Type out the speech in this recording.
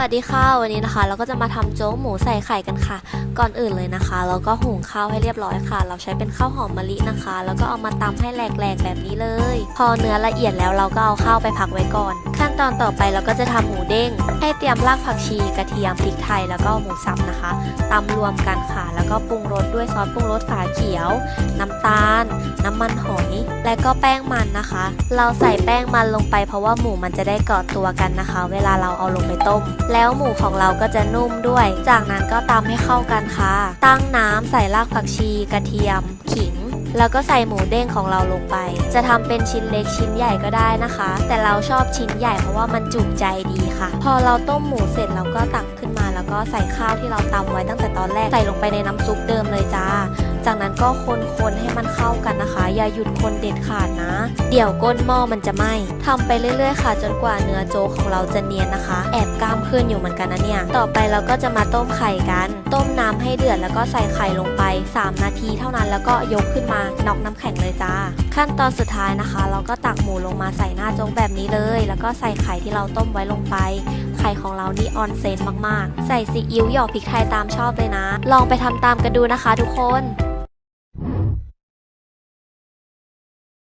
วัสดีค่ะวันนี้นะคะ เราก็จะมาทำโจ๊กหมูใส่ไข่กันค่ะ ก่อนอื่นเลยนะคะเราก็หุงข้าวให้เรียบร้อยค่ะ เราใช้เป็นข้าวหอมมะลินะคะ แล้วก็เอามาตำให้แหลกๆแบบนี้เลย พอเนื้อละเอียดแล้วเราก็เอาข้าวไปพักไว้ก่อน ขั้นตอนต่อไปเราก็จะทำหมูเด้ง ให้เตรียมรากผักชีกระเทียมพริกไทยแล้วก็หมูสับนะคะตำรวมกันค่ะ แล้วก็ปรุงรสด้วยซอสปรุงรสฝาเขียว น้ำตาล น้ำมันหอย และก็แป้งมันนะคะ เราใส่แป้งมันลงไปเพราะว่าหมูมันจะได้เกาะตัวกันนะคะ เวลาเราเอาลงไปต้ม แล้วหมูของเราก็จะนุ่มด้วย จากนั้นก็ตำให้เข้ากันค่ะ ตั้งน้ำใส่รากผักชี กระเทียม ขิงแล้วก็ใส่หมูเด้งของเราลงไป จะทำเป็นชิ้นเล็กชิ้นใหญ่ก็ได้นะคะ แต่เราชอบชิ้นใหญ่เพราะว่ามันจุใจดีค่ะ พอเราต้มหมูเสร็จเราก็ตัก ก็ใส่ข้าวที่เราตำไว้ตั้งแต่ตอนแรกใส่ลงไปในน้ำซุปเดิมเลยจ้า จากนั้นก็คนๆให้มันเข้ากันนะคะ อย่าหยุดคนเด็ดขาดนะ เดี๋ยวก้นหม้อมันจะไหม้ทำไปเรื่อยๆ ค่ะ จนกว่าเนื้อโจ๊กของเราจะเนียนนะคะ แอบกล้ามขึ้นอยู่เหมือนกันนะเนี่ย ต่อไปเราก็จะมาต้มไข่กัน ต้ม ให้เดือดแล้วก็ใส่ไข่ลงไป 3 นาทีเท่านั้นแล้วก็ยกขึ้นมาน็อกน้ำแข็งเลยจ้า ขั้นตอนสุดท้ายนะคะ เราก็ตักหมูลงมาใส่หน้าโจ๊กแบบนี้เลย แล้วก็ใส่ไข่ที่เราต้มไว้ลงไป ไข่ของเรานี่ออนเซนมากๆ ใส่ซีอิ๊วหยอกพริกไทยตามชอบเลยนะ ลองไปทำตามกันดูนะคะ ทุกคน